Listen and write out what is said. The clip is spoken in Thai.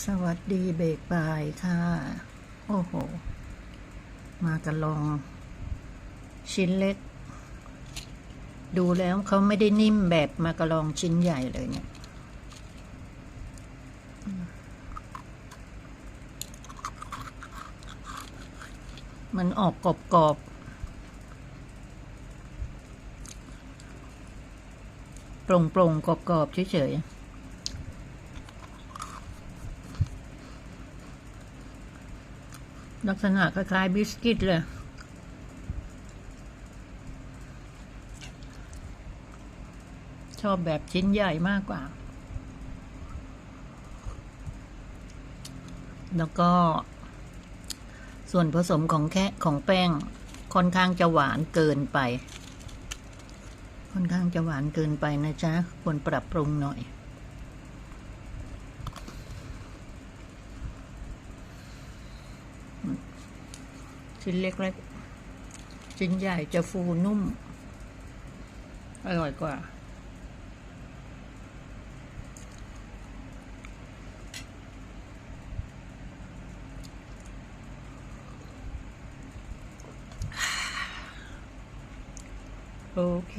สวัสดีเบรกบายค่ะ โอ้โห มากันลอง ชิ้นเล็ก ดูแล้วเขาไม่ได้นิ่มแบบมากระลองชิ้นใหญ่เลยเนี่ย มันออกกรอบๆโปร่งๆกรอบๆเฉยๆ ลักษณะคล้ายๆบิสกิตเลย ชอบแบบชิ้นใหญ่มากกว่า แล้วก็ ส่วนผสมของแค่ของแป้งค่อนข้างจะหวานเกินไป ค่อนข้างจะหวานเกินไปนะจ๊ะ ควรปรับปรุงหน่อย ชิ้นเล็กๆ ชิ้นใหญ่จะฟูนุ่ม อร่อยกว่า โอเค